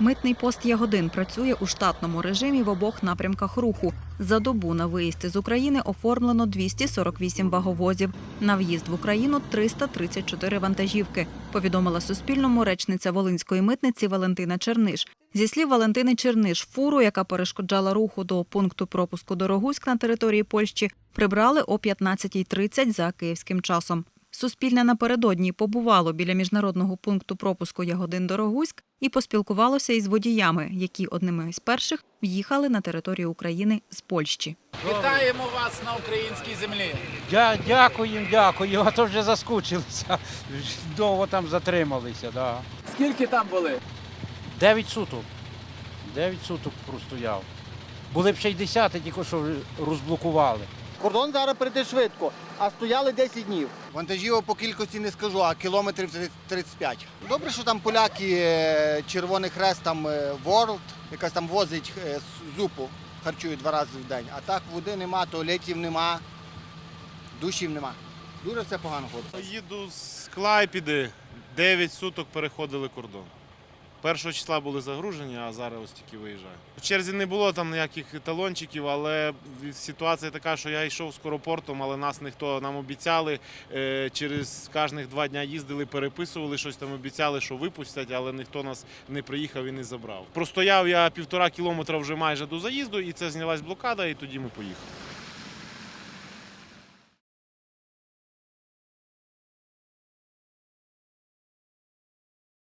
Митний пост Ягодин працює у штатному режимі в обох напрямках руху. За добу на виїзд з України оформлено 248 ваговозів. На в'їзд в Україну 334 вантажівки. Повідомила Суспільному речниця Волинської митниці Валентина Черниш. Зі слів Валентини Черниш, фуру, яка перешкоджала руху до пункту пропуску Дорогуськ на території Польщі, прибрали о 15.30 за київським часом. Суспільне напередодні побувало біля міжнародного пункту пропуску Ягодин Дорогуськ і поспілкувалося із водіями, які одними з перших в'їхали на територію України з Польщі. Вітаємо вас на українській землі. Дя, дякуємо, дякую, а то вже заскучилися. Довго там затрималися, да. Скільки там були? Дев'ять суток. Дев'ять суток простояв. Були б ще й десяти, тільки що розблокували. Кордон зараз перейти швидко, а стояли 10 днів. Вантажівок по кількості не скажу, а кілометрів 35. Добре, що там поляки, е, Червоний Хрест, там е, World, якась там возить е, зупу, харчують два рази в день. А так води нема, туалетів нема, душів нема. Дуже все погано ходить. Їду з Клайпіди, 9 суток переходили кордон. Першого числа були загружені, а зараз ось тільки виїжджаю. В черзі не було там ніяких талончиків, але ситуація така, що я йшов скоропортом, але нас ніхто нам обіцяли. е, Через кожних два дні їздили, переписували щось там, обіцяли, що випустять, але ніхто нас не приїхав і не забрав. Простояв я півтора кілометра вже майже до заїзду, і це знялась блокада, і тоді ми поїхали.